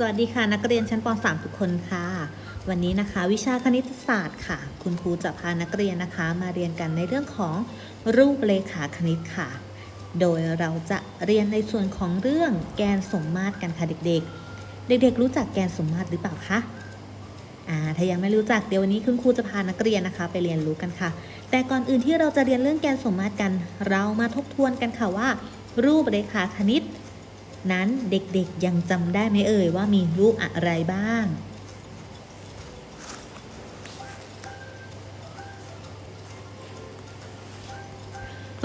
สวัสดีค่ะ นักเรียนชั้นป .3 ทุกคนค่ะ วันนี้นะคะ วิชาคณิตศาสตร์ค่ะ คุณครูจะพานักเรียนนะคะ มาเรียนกันในเรื่องของรูปเลขาคณิตค่ะ โดยเราจะเรียนในส่วนของเรื่องแกนสมมาตรกันค่ะเด็กๆ เด็กๆ รู้จักแกนสมมาตรหรือเปล่าคะอ่าถ้ายังไม่รู้จักเดี๋ยววันนี้คุณครูจะพานักเรียนนะคะ ไปเรียนรู้กันค่ะ แต่ก่อนอื่นที่เราจะเรียนเรื่องแกนสมมาตรกัน เรามาทบทวนกันค่ะว่า รูปเลขาคณิต นั้นเด็กๆยังจำได้ไหมเอ่ยว่ามีรูปอะไรบ้าง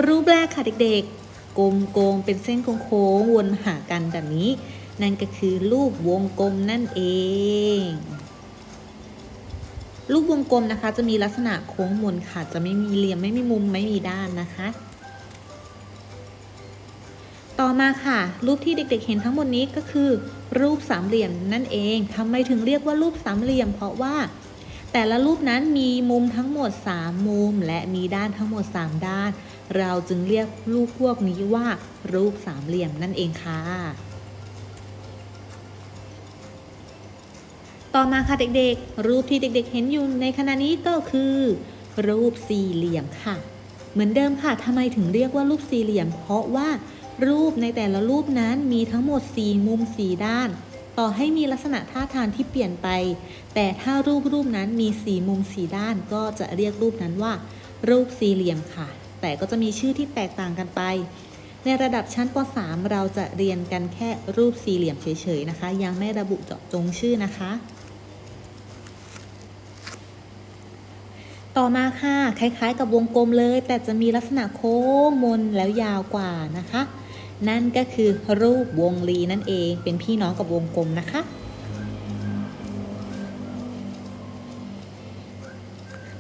รูปแรกค่ะเด็กๆ กลมโกงเป็นเส้นโค้งๆวนหากันแบบนี้ นั่นก็คือรูปวงกลมนั่นเอง รูปวงกลมนะคะ จะมีลักษณะโค้งมนค่ะ จะไม่มีเหลี่ยมไม่มีมุมไม่มีด้านนะคะ ต่อมาค่ะ รูปที่เด็กๆเห็นทั้งหมดนี้ก็คือ รูปสามเหลี่ยมนั่นเองทำไมถึงเรียกว่ารูปสามเหลี่ยม เพราะว่า แต่ละรูปนั้นมีมุมทั้งหมด 3 มุม และมีด้านทั้งหมด 3 ด้าน เราจึงเรียกรูปพวกนี้ว่า รูปสามเหลี่ยมนั่นเองค่ะ ต่อมาค่ะเด็กๆ รูปที่เด็กๆ เห็นอยู่ในขณะนี้ก็คือ รูปสี่เหลี่ยมค่ะ เหมือนเดิมค่ะทำไมถึงเรียกว่ารูปสี่เหลี่ยม เพราะว่า รูปในแต่ละรูปนั้นมีทั้งหมด 4 มุม 4 ด้าน ต่อให้มีลักษณะท่าทางที่เปลี่ยนไป แต่ถ้ารูปรูปนั้นมี 4 มุม 4 ด้าน ก็จะเรียกรูปนั้นว่า รูปสี่เหลี่ยมค่ะ แต่ก็จะมีชื่อที่แตกต่างกันไป ในระดับชั้นป .3 เราจะเรียนกันแค่รูปสี่เหลี่ยมเฉยๆนะคะ ยังไม่ระบุเจาะจงชื่อนะคะต่อมาค่ะ คล้ายๆกับวงกลมเลย แต่จะมีลักษณะโค้งมนแล้วยาวกว่านะคะ นั่นก็คือรูปวงรีนั่นเองเป็นพี่น้องกับวงกลมนะคะ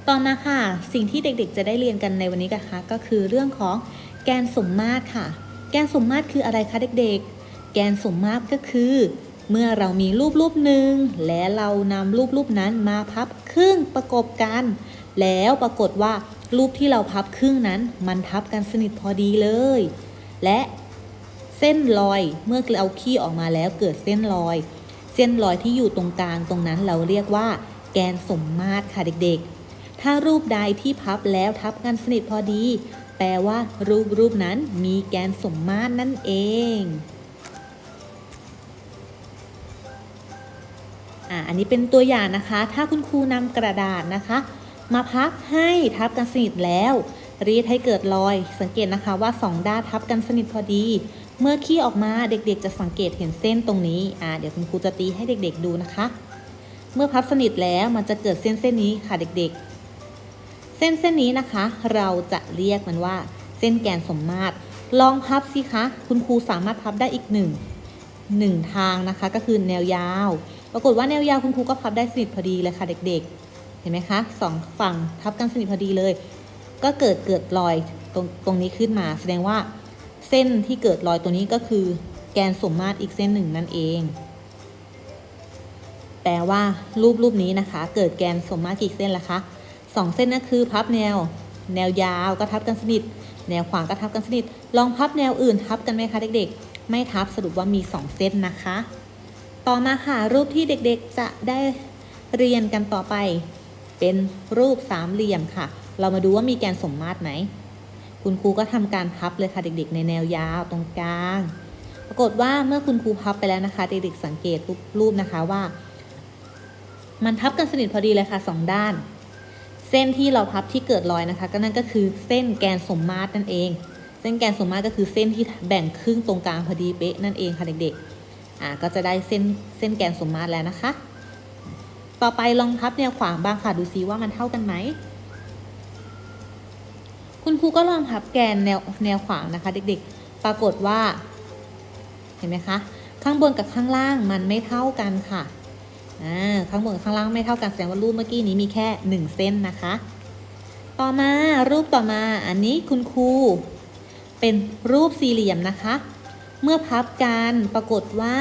ต่อมาค่ะ สิ่งที่เด็กๆ จะได้เรียนกันในวันนี้กันคะก็คือเรื่องของแกนสมมาตรค่ะ แกนสมมาตรคืออะไรคะเด็กๆ แกนสมมาตรก็คือ เมื่อเรามีรูปรูปหนึ่งและเรานำรูปรูปนั้นมาพับครึ่งประกบกัน แล้วปรากฏว่ารูปที่เราพับครึ่งนั้น มันทับกันสนิทพอดีเลย และ เส้นรอยเมื่อเราขี้ออกมาแล้วเกิดเส้นรอย เส้นรอยที่อยู่ตรงกลางตรงนั้นเราเรียกว่า แกนสมมาตรค่ะเด็กๆ ถ้ารูปใดที่พับแล้วทับกันสนิทพอดี แปลว่ารูปรูปนั้นมีแกนสมมาตรนั่นเองอ่าอันนี้เป็นตัวอย่างนะคะ ถ้าคุณครูนำกระดาษนะคะ มาพับให้ทับกันสนิทแล้ว รีดให้เกิดรอย สังเกตนะคะว่าสองด้านทับกันสนิทพอดี เมื่อขี้ออกมาเด็กๆ จะสังเกตเห็นเส้นตรงนี้อ่าเดี๋ยวคุณครูจะตีให้เด็ก ๆ ดูนะคะ เมื่อพับสนิทแล้วมันจะเกิดเส้นเส้นนี้ค่ะเด็กๆ เส้นเส้นนี้นะคะ เราจะเรียกมันว่า เส้นแกนสมมาตร ลองพับสิคะ คุณครูสามารถพับได้อีกหนึ่งหนึ่งทางนะคะ ก็คือแนวยาว ปรากฏว่าแนวยาวคุณครูก็พับได้สนิทพอดีเลยค่ะเด็ก ๆ เห็นไหมคะสองฝั่งทับกันสนิทพอดีเลย ก็เกิดเกิดรอยตรงตรงนี้ขึ้นมาแสดงว่า เส้นที่เกิดรอยตัวนี้ก็คือแกนสมมาตรอีกเส้นหนึ่งนั่นเอง แปลว่ารูปรูปนี้นะคะ เกิดแกนสมมาตรกี่เส้นละคะสองเส้นนั่นคือพับแนว แนวยาวก็ทับกันสนิท แนวขวางก็ทับกันสนิท ลองพับแนวอื่นทับกันไหมคะเด็กๆ ไม่ทับสรุปว่ามีสองเส้นนะคะ ต่อมาค่ะรูปที่เด็กๆจะได้เรียนกันต่อไป เป็นรูปสามเหลี่ยมค่ะ เรามาดูว่ามีแกนสมมาตรไหม คุณครูก็ทำการพับเลยค่ะเด็กๆ ในแนวยาวตรงกลาง ปรากฏว่าเมื่อคุณครูพับไปแล้วนะคะเด็กๆสังเกตรูปรูปนะคะว่า มันทับกันสนิทพอดีเลยค่ะสองด้าน เส้นที่เราพับที่เกิดรอยนะคะ ก็นั่นก็คือเส้นแกนสมมาตรนั่นเอง เส้นแกนสมมาตรก็คือเส้นที่แบ่งครึ่งตรงกลางพอดีเป๊ะนั่นเองค่ะเด็กๆอ่าก็จะได้เส้นเส้นแกนสมมาตรแล้วนะคะ ต่อไปลองพับแนวขวางบ้างค่ะดูซิว่ามันเท่ากันไหม คุณครูก็ลองพับแกนแนวแนวขวางนะคะ เด็กๆ ปรากฏว่า เห็นไหมคะ ข้างบนกับข้างล่างมันไม่เท่ากันค่ะอ่าข้างบนกับข้างล่างไม่เท่ากันแสดงว่ารูปเมื่อกี้นี้มีแค่หนึ่งเส้นนะคะ ต่อมารูปต่อมาอันนี้คุณครูเป็นรูปสี่เหลี่ยมนะคะ เมื่อพับกันปรากฏว่า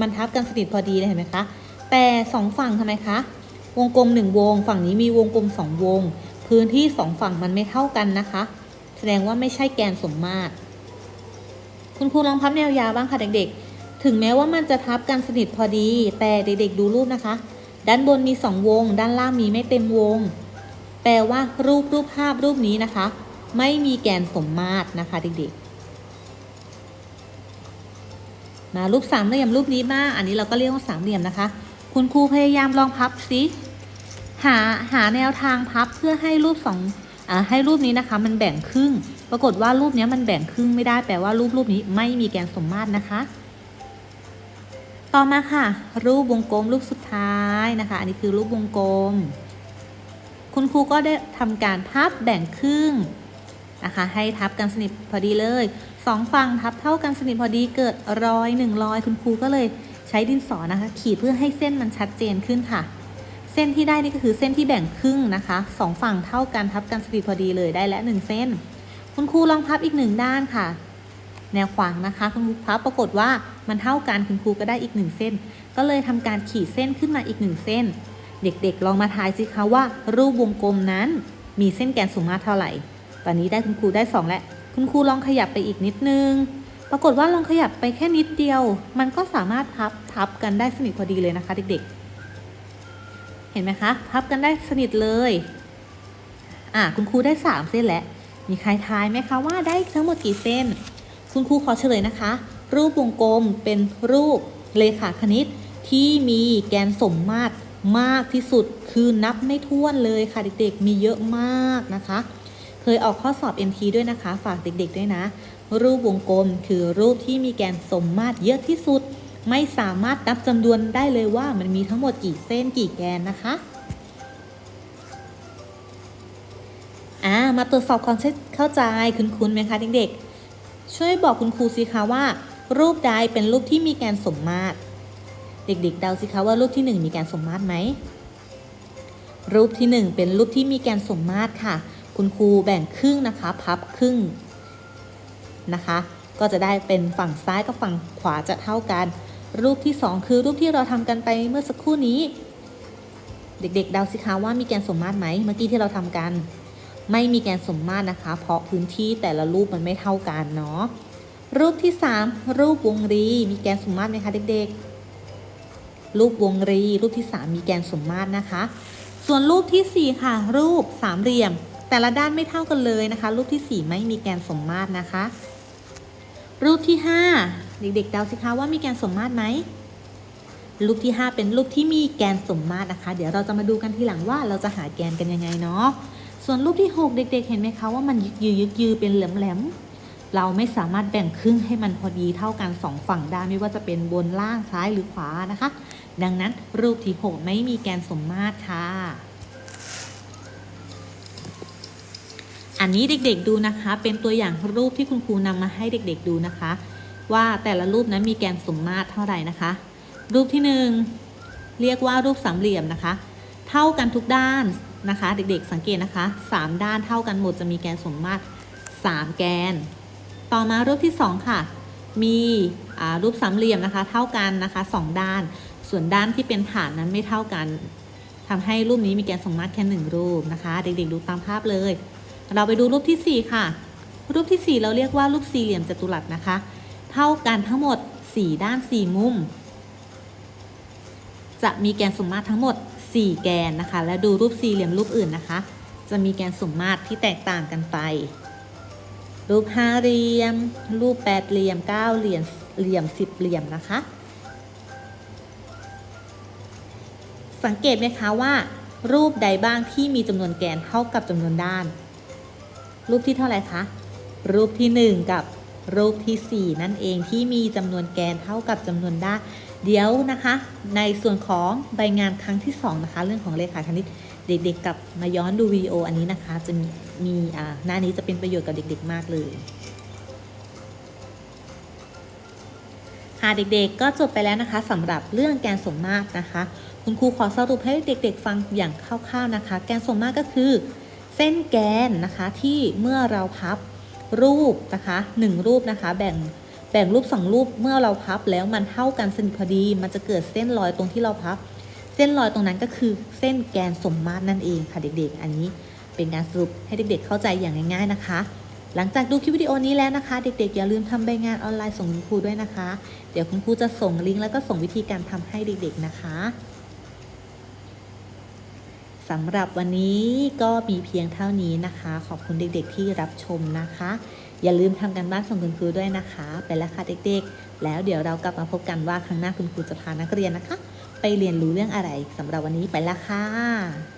มันทับกันสนิทพอดีเลยเห็นไหมคะ แต่สองฝั่งทำไมคะ วงกลมหนึ่งวง ฝั่งนี้มีวงกลมสองวง พื้นที่สองฝั่งมันไม่เท่ากันนะคะ แสดงว่าไม่ใช่แกนสมมาตร คุณครูลองพับแนวยาวบ้างค่ะเด็กๆ ถึงแม้ว่ามันจะทับกันสนิทพอดี แต่เด็กๆดูรูปนะคะ ด้านบนมีสองวง ด้านล่างมีไม่เต็มวง แปลว่ารูปรูปภาพรูปนี้นะคะ ไม่มีแกนสมมาตรนะคะเด็กๆ มารูปสามเหลี่ยมรูปนี้บ้าง อันนี้เราก็เรียกว่าสามเหลี่ยมนะคะ คุณครูพยายามลองพับสิ หาหาแนวทางพับเพื่อให้รูปสองอ่าให้รูปนี้นะคะ มันแบ่งครึ่ง ปรากฏว่ารูปนี้มันแบ่งครึ่งไม่ได้แปลว่ารูปรูปนี้ไม่มีแกนสมมาตรนะคะ ต่อมาค่ะ รูปวงกลมรูปสุดท้ายนะคะ อันนี้คือรูปวงกลม คุณครูก็ได้ทำการพับแบ่งครึ่งนะคะ ให้ทับกันสนิทพอดีเลยสองฝั่งทับเท่ากันสนิทพอดีเกิดรอยหนึ่งรอยคุณครูก็เลยใช้ดินสอนะคะ ขีดเพื่อให้เส้นมันชัดเจนขึ้นค่ะ เส้นที่ได้นี่ก็คือเส้นที่แบ่งครึ่งนะคะสองฝั่งเท่ากันทับกันสนิทพอดีเลยได้และหนึ่งเส้น คุณครูลองพับอีกหนึ่งด้านค่ะ แนวขวางนะคะ คุณครูพับปรากฏว่ามันเท่ากันคุณครูก็ได้อีกหนึ่งเส้น ก็เลยทำการขีดเส้นขึ้นมาอีกหนึ่งเส้น เด็กๆ ลองมาทายสิคะว่า รูปวงกลมนั้น มีเส้นแกนสมมาตรเท่าไหร่ ตอนนี้ได้คุณครูได้ 2 แล้วคุณครูลองขยับไปอีกนิดนึง ปรากฏว่าลองขยับไปแค่นิดเดียว มันก็สามารถพับทับกันได้สนิทพอดีเลยนะคะ เด็กๆ เห็นไหมคะ พับกันได้สนิทเลย อะคุณครูได้ 3 เส้นแล้ว มีใครทายไหมคะว่าได้ทั้งหมดกี่เส้น คุณครูขอเฉลยนะคะ รูปวงกลมเป็นรูปเลขาคณิตที่มีแกนสมมาตรมากที่สุดคือนับไม่ถ้วนเลยค่ะเด็กๆ มีเยอะมากนะคะ เคยออกข้อสอบ MT ด้วยนะคะ ฝากเด็กๆด้วยนะ รูปวงกลมคือรูปที่มีแกนสมมาตรเยอะที่สุด ไม่สามารถนับจำนวนได้เลยว่ามันมีทั้งหมดกี่เส้นกี่แกนนะคะอ่ามาตรวจสอบความเข้าใจคุ้นๆไหมคะเด็กๆ ช่วยบอกคุณครูสิคะว่า รูปใดเป็นรูปที่มีแกนสมมาตร เด็กๆเดาสิคะว่ารูปที่ 1 มีแกนสมมาตรไหมรูปที่ 1 เป็นรูปที่มีแกนสมมาตรค่ะ คุณครูแบ่งครึ่งนะคะ พับครึ่งนะคะ ก็จะได้เป็นฝั่งซ้ายกับฝั่งขวาจะเท่ากัน รูปที่ 2 คือรูปที่เราทำกันไปเมื่อสักครู่นี้ เด็กๆเดาสิคะว่ามีแกนสมมาตรไหมเมื่อกี้ที่เราทำกัน ไม่มีแกนสมมาตรนะคะ เพราะพื้นที่แต่ละรูปมันไม่เท่ากันเนาะรูปที่ 3 รูปวงรีมีแกนสมมาตรไหมคะเด็กๆ รูปวงรี รูปที่ 3 มีแกนสมมาตรนะคะ ส่วนรูปทีสี่4 ค่ะ รูปสามเหลี่ยม แต่ละด้านไม่เท่ากันเลยนะคะ รูปทีสี่4 ไม่มีแกนสมมาตรนะคะ รูปที่ 5 เด็กๆเดาสิคะว่ามีแกนสมมาตรไหมรูปที่ 5 เป็นรูปที่มีแกนสมมาตรนะคะ เดี๋ยวเราจะมาดูกันทีหลังว่าเราจะหาแกนกันยังไงเนาะส่วนรูปที่ 6 เด็ก ๆ เห็นไหมคะว่ามันยึกยือยึกยือเป็นแหลมๆเราไม่สามารถแบ่งครึ่งให้มันพอดีเท่ากันสองฝั่งได้ไม่ว่าจะเป็นบนล่างซ้ายหรือขวานะคะ ดังนั้นรูปที่6ไม่มีแกนสมมาตรค่ะอันนี้เด็กๆดูนะคะ เป็นตัวอย่างรูปที่คุณครูนำมาให้เด็กๆดูนะคะ ว่าแต่ละรูปนั้นมีแกนสมมาตรเท่าไหร่นะคะ รูปที่หนึ่งเรียกว่ารูปสามเหลี่ยมนะคะ เท่ากันทุกด้านนะคะ เด็กๆสังเกตนะคะสามด้านเท่ากันหมดจะมีแกนสมมาตรสามแกน ต่อมารูปที่สองค่ะ มีรูปสามเหลี่ยมนะคะ เท่ากันนะคะสองด้าน ส่วนด้านที่เป็นฐานนั้นไม่เท่ากันทำให้รูปนี้มีแกนสมมาตรแค่หนึ่งรูปนะคะ เด็กๆดูตามภาพเลย เราไปดูรูปที่สี่ค่ะ รูปที่สี่เราเรียกว่ารูปสี่เหลี่ยมจัตุรัสนะคะ เท่ากันทั้งหมดสี่ด้านสี่มุม จะมีแกนสมมาตรทั้งหมด 4 แกนนะคะ และดูรูปสี่เหลี่ยมรูปอื่นนะคะ จะมีแกนสมมาตรที่แตกต่างกันไป รูปห้าเหลี่ยม รูปแปดเหลี่ยมเก้าเหลี่ยมเหลี่ยมสิบเหลี่ยมนะคะ สังเกตไหมคะว่า รูปใดบ้างที่มีจำนวนแกนเท่ากับจำนวนด้าน รูปที่เท่าไหร่คะรูปที่ 1 กับ รูปทีสี่ 4 นั่นเองที่มีจำนวนแกนเท่ากับจำนวนด้านเดี๋ยวนะคะ ในส่วนของใบงานครั้งที่ 2 นะคะ เรื่องของเลขาคณิตเด็กๆกลับมาย้อนดูวิดีโออันนี้นะคะ จะมีมีอ่าหน้านี้จะเป็นประโยชน์กับเด็ก ๆ มากเลยค่ะเด็กๆก็จบไปแล้วนะคะสำหรับเรื่องแกนสมมาตรนะคะ คุณครูขอสรุปให้เด็ก ๆ ฟังอย่างคร่าวๆนะคะ แกนสมมาตรก็คือ เส้นแกนนะคะที่เมื่อเราพับ รูปนะคะหนึ่งรูปนะคะ แบ่งแบ่งรูปสองรูปเมื่อเราพับแล้วมันเท่ากันสนิทพอดี มันจะเกิดเส้นรอยตรงที่เราพับ เส้นรอยตรงนั้นก็คือเส้นแกนสมมาตรนั่นเองค่ะเด็กๆ อันนี้เป็นการสรุปให้เด็กๆเข้าใจอย่างง่ายๆนะคะ หลังจากดูคลิปวิดีโอนี้แล้วนะคะ เด็กๆ อย่าลืมทำใบงานออนไลน์ส่งคุณครูด้วยนะคะ เดี๋ยวคุณครูจะส่งลิงก์แล้วก็ส่งวิธีการทำให้เด็กๆนะคะ สำหรับวันนี้ก็มีเพียงเท่านี้นะคะ ขอบคุณเด็กๆที่รับชมนะคะ อย่าลืมทำกันบ้านส่งคุณครูด้วยนะคะ ไปแล้วค่ะเด็กๆ แล้วเดี๋ยวเรากลับมาพบกันว่าครั้งหน้าคุณครูจะพานักเรียนนะคะ ไปเรียนรู้เรื่องอะไรสำหรับวันนี้ไปแล้วค่ะ